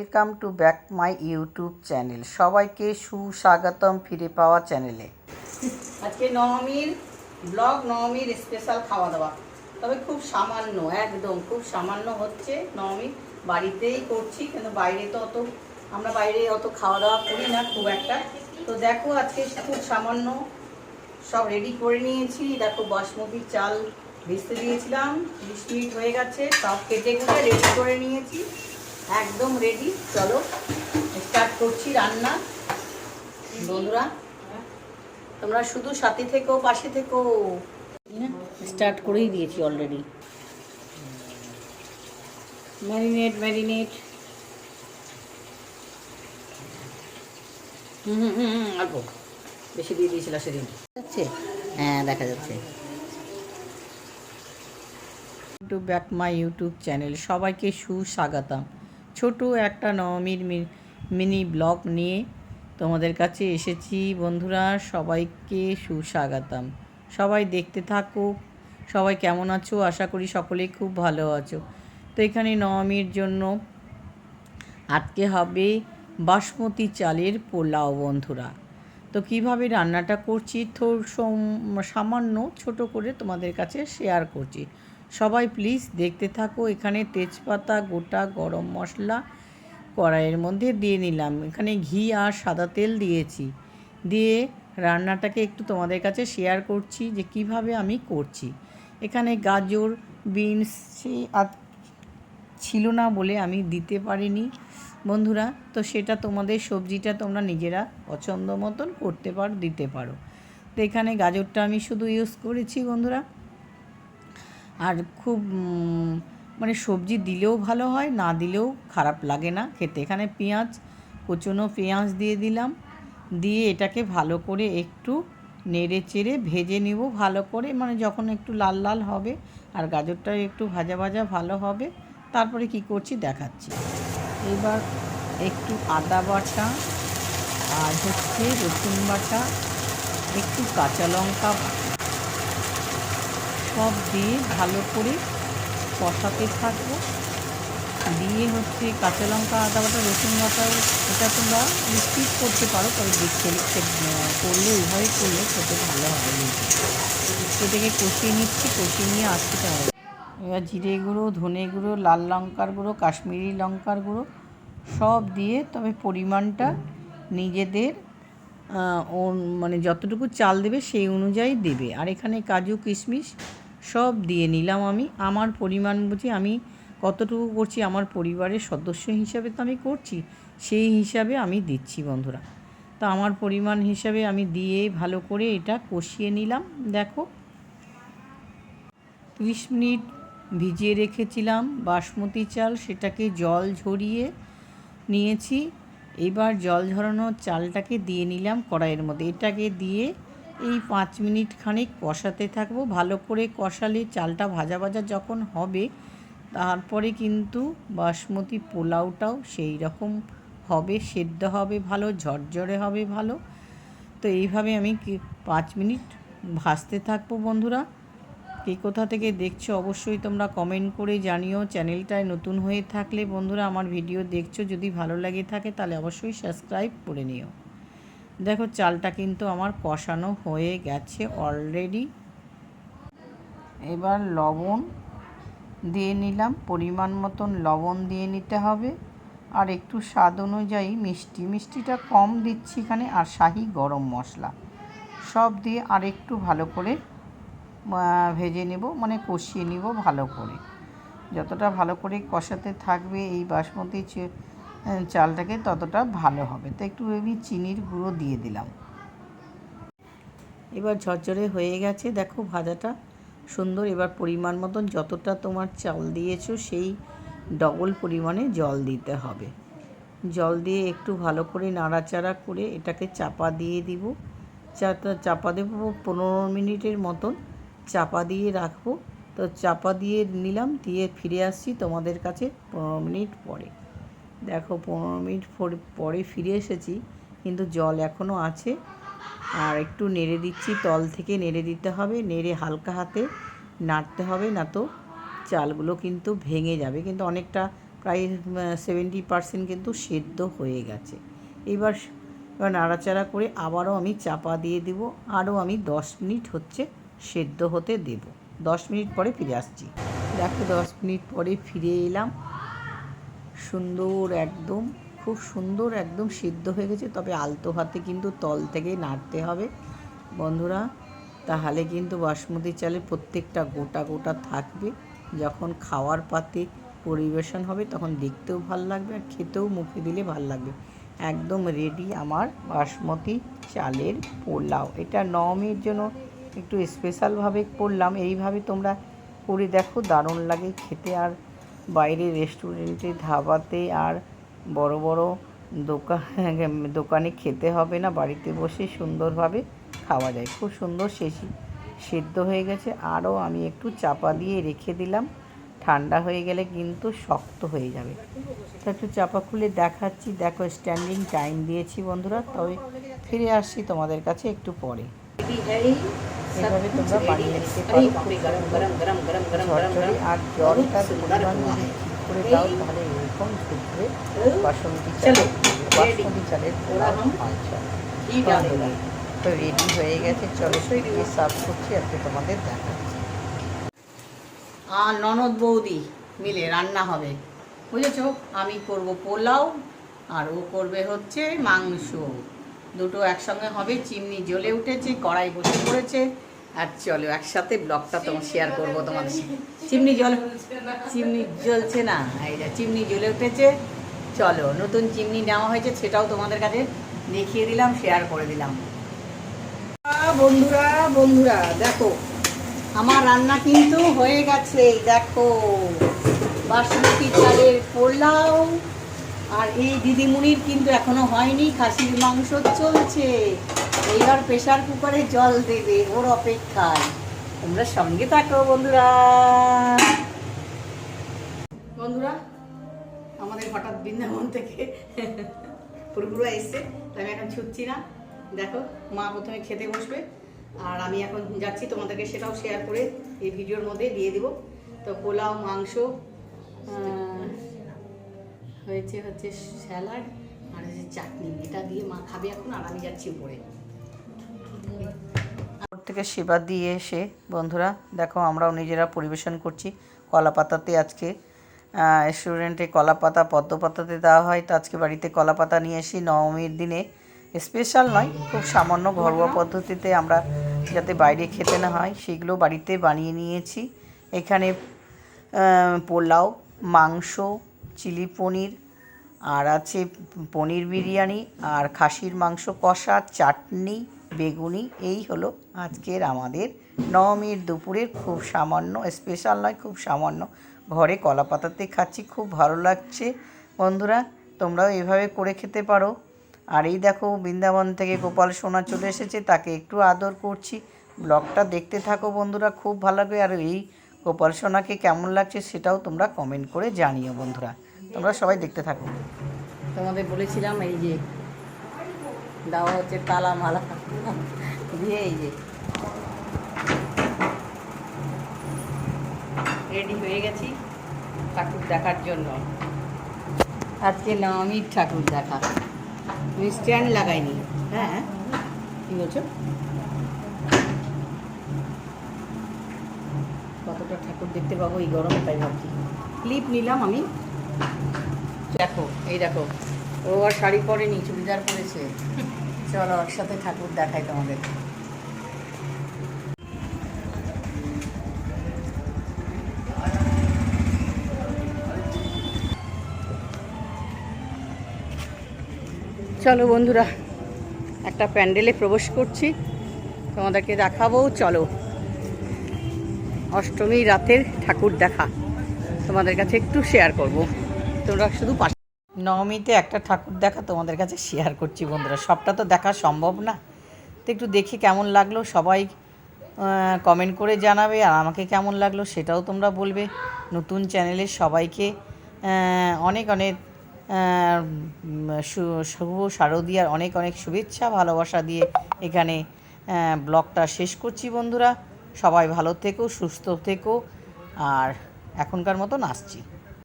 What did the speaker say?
Welcome to back my YouTube channel. সবাইকে সুস্বাগতম ফিরে পাওয়া চ্যানেলে। আজকে নবমীর ব্লগ, নবমীর স্পেশাল খাওয়া দাওয়া তবে খুব সামান্য, একদম খুব সামান্য হচ্ছে নবমী। বাড়িতেই করছি, কিন্তু বাইরে তো অত, আমরা বাইরে অত খাওয়া দাওয়া করি না খুব একটা। তো দেখো আজকে খুব সামান্য, সব রেডি করে নিয়েছি। দেখো বাসমতি চাল ভিজতে দিয়েছিলাম, বিশ মিনিট হয়ে গেছে, সব কেটে কুটে রেডি করে নিয়েছি। একদম রেডি চলো স্টার্ট করছি রান্না। বন্ধুরা তোমরা শুধু সাথে থেকেও পাশে থেকেও স্টার্ট করেই দিয়েছি অলরেডি ম্যারিনেট ম্যারিনেট হুম হুম হুম হুম, অল্প বেশি দিয়ে দিয়েছিল সেদিন। যাচ্ছে? হ্যাঁ দেখা যাচ্ছে। To back my YouTube channel সবাইকে সুস্বাগতম। ছোট একটা নবমীর মিনি ব্লগ নিয়ে তোমাদের কাছে এসেছি। বন্ধুরা, সবাইকে সুস্বাগতম। সবাই দেখতে থাকুক সবাই কেমন আছো? আশা করি সকলেই খুব ভালো আছো। তো এখানে নবমীর জন্য আজকে হবে বাসমতি চালের পোলাও, বন্ধুরা। তো কীভাবে রান্নাটা করছি? তো সামান্য ছোট করে তোমাদের কাছে শেয়ার করছি। সবাই প্লিজ দেখতে থাকো। এখানে তেজপাতা, গোটা গরম মশলা কড়াইয়ের মধ্যে দিয়ে নিলাম। এখানে ঘি আর সাদা তেল দিয়েছি। দিয়ে রান্নাটাকে একটু তোমাদের কাছে শেয়ার করছি যে কীভাবে আমি করছি। এখানে গাজর বিনস ছিল না বলে আমি দিতে পারিনি। বন্ধুরা, তো সেটা তোমাদের সবজিটা তোমরা নিজেরা পছন্দ মতন করতে পারো, দিতে পারো। তো এখানে গাজরটা আমি শুধু ইউজ করেছি বন্ধুরা। আর খুব মানে সবজি দিলেও ভালো হয়, না দিলেও খারাপ লাগে না খেতে। এখানে পেঁয়াজ, কুচনো পেঁয়াজ দিয়ে দিলাম। দিয়ে এটাকে ভালো করে একটু নেড়ে চেড়ে ভেজে নিব ভালো করে। মানে যখন একটু লাল লাল হবে আর গাজরটা একটু ভাজা ভাজা ভালো হবে, তারপরে কি করছি দেখাচ্ছি। এবার একটু আদা বাটা আর হচ্ছে রসুন বাটা, একটু কাঁচা লঙ্কা বাটা। সব দিয়ে ভালো করে কষাতে থাকব। দিয়ে হচ্ছে কাঁচা লঙ্কা, আদা বাটা, রসুন বাটা, এটা তোমরা স্কিপ করতে পারো, তবে দেখতে দেখতে করলে, উভয় করলে খেতে ভালো হবে। এটাকে কষিয়ে নিচ্ছি, কষিয়ে নিয়ে আসতে হবে এবার জিরে গুঁড়ো, ধনে গুঁড়ো, লাল লঙ্কার গুঁড়ো, কাশ্মীরি লঙ্কার গুঁড়ো সব দিয়ে তবে পরিমাণটা নিজেদের মানে যতটুকু চাল দেবে সেই অনুযায়ী দেবে। আর এখানে কাজু, কিশমিশ সব দিয়ে নিলাম আমি। আমার পরিমাণ বুঝি আমি কতটুকু করছি, আমার পরিবারের সদস্য হিসাবে তো আমি করছি, সেই হিসাবে আমি দিচ্ছি বন্ধুরা। তো আমার পরিমাণ হিসাবে আমি দিয়ে ভালো করে এটা কষিয়ে নিলাম। দেখো। তিরিশ মিনিট ভিজিয়ে রেখেছিলাম। বাসমতি চাল, সেটাকে জল ঝরিয়ে নিয়েছি। এবার জল ঝরানো চালটাকে দিয়ে নিলাম কড়াইয়ের মধ্যে। এটাকে দিয়ে এই পাঁচ মিনিট খানিক কষাতে থাকব। ভালো করে কষালে চালটা ভাজা ভাজা যখন হবে, তারপরে কিন্তু বাসমতি পোলাওটাও সেই রকম হবে, সেদ্ধ হবে ভালো, ঝরঝরে হবে ভালো। তো এইভাবে আমি পাঁচ মিনিট ভাজতে থাকব বন্ধুরা। কে কোথা থেকে দেখছ অবশ্যই তোমরা কমেন্ট করে জানিও। চ্যানেলটায় নতুন হয়ে থাকলে বন্ধুরা আমার ভিডিও দেখছ, যদি ভালো লাগে থাকে তাহলে অবশ্যই সাবস্ক্রাইব করে নিও। দেখো চালটা কিন্তু আমার কষানো হয়ে গেছে অলরেডি এবার লবণ দিয়ে নিলাম, পরিমাণ মতন লবণ দিয়ে নিতে হবে। আর একটু স্বাদ অনুযায়ী মিষ্টি, মিষ্টিটা কম দিচ্ছি এখানে, আর শাহি গরম মশলা। সব দিয়ে আর একটু ভালো করে ভেজে নেব মানে কষিয়ে নিব ভালো করে। যতটা ভালো করে কষাতে থাকবে এই বাসমতি চালটাকে ততটা ভালো হবে। তো একটু আমি চিনির গুঁড়ো দিয়ে দিলাম। এবার ঝরঝরে হয়ে গেছে। দেখো ভাজাটা সুন্দর। এবার পরিমাণ মতন যতটা তোমার চাল দিয়েছ সেই ডবল পরিমাণে জল দিতে হবে। জল দিয়ে একটু ভালো করে নাড়াচাড়া করে এটাকে চাপা দিয়ে দিব। চাপা দেবো পনেরো মিনিটের মতন। চাপা দিয়ে রাখব। তো চাপা দিয়ে নিলাম, দিয়ে ফিরে আসছি তোমাদের কাছে পনেরো মিনিট পরে। দেখো, পনেরো মিনিট পর- ফিরে এসেছি, কিন্তু জল এখনও আছে। আর একটু নেড়ে দিচ্ছি, তল থেকে নেড়ে দিতে হবে, নেড়ে হালকা হাতে নাড়তে হবে, না তো চালগুলো কিন্তু ভেঙে যাবে। কিন্তু অনেকটা প্রায় সেভেন্টি পার্সেন্ট কিন্তু সেদ্ধ হয়ে গেছে। এবার এবার নাড়াচাড়া করে আবারও আমি চাপা দিয়ে দেবো। আরও আমি দশ মিনিট হচ্ছে সেদ্ধ হতে দেব। দশ মিনিট পরে ফিরে আসছি। দেখো, দশ মিনিট পরে ফিরে এলাম। সুন্দর একদম, খুব সুন্দর একদম সিদ্ধ হয়ে গেছে। তবে আলতো হাতে কিন্তু তল থেকে নাড়তে হবে। বন্ধুরা, তাহলে কিন্তু বাসমতি চালের প্রত্যেকটা গোটা গোটা থাকবে। যখন খাওয়ার পাতে পরিবেশন হবে, তখন দেখতেও ভালো লাগবে আর খেতেও মুখে দিলে ভালো লাগবে। একদম রেডি আমার বাসমতি চালের পোলাও। এটা নবমীর জন্য একটু স্পেশালভাবে করলাম। এইভাবে তোমরা করে দেখো, দারুণ লাগে খেতে। আর বাইরে রেস্টুরেন্টে ধাবাতে আর বড় বড় দোকান দোকানে খেতে হবে না। বাড়িতে বসে সুন্দরভাবে খাওয়া যায়। খুব সুন্দর শেষি, সেদ্ধ হয়ে গেছে। আরও আমি একটু চাপা দিয়ে রেখে দিলাম। ঠান্ডা হয়ে গেলে কিন্তু শক্ত হয়ে যাবে। তো একটু চাপা খুলে দেখাচ্ছি। দেখো স্ট্যান্ডিং টাইম দিয়েছি বন্ধুরা। তবে ফিরে আসছি তোমাদের কাছে একটু পরে। এভাবে তোমরা বানিয়ে নিতে পারো। ঝরঝরে আর পরিমাণ যদি ঠিক করে দাও তাহলে এরকম ঝুঁকবে বাসমতি চালের আচ্ছা তো রেডি হয়ে গেছে। চলো দিয়ে সার্ভ করছি আজকে তোমাদের দেখাচ্ছি। আর ননদ বৌদি মিলে রান্না হবে। বুঝেছ? আমি করব পোলাও আর ও করবে হচ্ছে মাংস। দুটো একসঙ্গে হবে চিমনি জ্বলে উঠেছে কড়াই বসে পড়েছে। আর চলো, একসাথে ব্লগটা তোমার শেয়ার করব তোমাদের চিমনি জল, চিমনি জ্বলছে না? এই যে চিমনি জ্বলে উঠেছে। চলো, নতুন চিমনি নেওয়া হয়েছে, সেটাও তোমাদের কাছে দেখিয়ে দিলাম শেয়ার করে দিলাম। বন্ধুরা বন্ধুরা, দেখো, আমার রান্না কিন্তু হয়ে গেছে, দেখো। বাসমতি চালের পোলাও, আর এই দিদিমণির কিন্তু এখনও হয়নি, খাসির মাংস চলছে। এইবার প্রেশার কুকারে জল দেবে, ওর অপেক্ষায়। তোমরা সঙ্গে থাকো বন্ধুরা। বন্ধুরা, আমাদের হঠাৎ বৃন্দাবন থেকে পুরপুরা এসছে আমি এখন ছুটছি না। দেখো, মা প্রথমে খেতে বসবে, আর আমি এখন যাচ্ছি তোমাদেরকে সেটাও শেয়ার করে এই ভিডিওর মধ্যে দিয়ে দিব। তো পোলাও, মাংস হয়েছে হচ্ছে স্যালাড, আর হচ্ছে চাটনি। এটা দিয়ে মা খাবে এখন, আর আমি যাচ্ছি উপরে। থেকে সেবা দিয়ে এসে, বন্ধুরা, দেখো আমরাও নিজেরা পরিবেশন করছি। কলা পাতাতে আজকে রেস্টুরেন্টে কলা পাতা পদ্ম পাতাতে দেওয়া হয়। তো আজকে বাড়িতে কলা পাতা নিয়ে এসি নবমীর দিনে স্পেশাল নয়, খুব সামান্য ঘরোয়া পদ্ধতিতে আমরা যাতে বাইরে খেতে না হয়, সেগুলো বাড়িতে বানিয়ে নিয়েছি। এখানে পোলাও, মাংস, চিলি পনির, আর আছে পনির বিরিয়ানি, আর খাসির মাংস, কষা, চাটনি বেগুনি, এই হলো আজকের আমাদের নবমীর দুপুরের খুব সামান্য স্পেশাল নয়, খুব সামান্য। ঘরে কলা পাতাতে খাচ্ছি, খুব ভালো লাগছে। বন্ধুরা, তোমরাও এভাবে করে খেতে পারো। আর এই দেখো, বৃন্দাবন থেকে গোপাল সোনা চলে এসেছে, তাকে একটু আদর করছি। ব্লগটা দেখতে থাকো বন্ধুরা, খুব ভালো লাগবে। আর এই গোপাল সোনাকে কেমন লাগছে সেটাও তোমরা কমেন্ট করে জানিও বন্ধুরা। তোমরা সবাই দেখতে থাকো। তোমাদের বলেছিলাম, এই যে দেওয়া হচ্ছে তালা মালা দিয়ে এই যে। রেডি হয়ে গেছি ঠাকুর দেখার জন্য। আজকে নবমীর ঠাকুর দেখা। আমি স্ট্যান্ড লাগাইনি। হ্যাঁ? কি বলছো? কতটা ঠাকুর দেখতে পাবো এই গরমে তাই ভাবছি। ক্লিপ নিলাম আমি। দেখো, এই দেখো, ও আর শাড়ি পরেনি, চুড়িদার পরেছে। চলো একসাথে ঠাকুর দেখাই তোমাদের। চলো বন্ধুরা, একটা প্যান্ডেলে প্রবেশ করছি। তোমাদেরকে দেখাবো, চলো। অষ্টমী রাতের ঠাকুর দেখা। তোমাদের কাছে একটু শেয়ার করব। তোমরা শুধু পাশে নবমীতে একটা ঠাকুর দেখা তোমাদের কাছে শেয়ার করছি বন্ধুরা। সবটা তো দেখা সম্ভব না। তো একটু দেখে কেমন লাগল, সবাই কমেন্ট করে জানাবে আর আমাকে কেমন লাগল সেটাও তোমরা বলবে। নতুন চ্যানেলে সবাইকে অনেক অনেক শুভ শারদীয়ার অনেক অনেক শুভেচ্ছা, ভালোবাসা দিয়ে এখানে ব্লগটা শেষ করছি বন্ধুরা। সবাই ভালো থেকো, সুস্থ থেকো আর এখনকার মতন আসছি।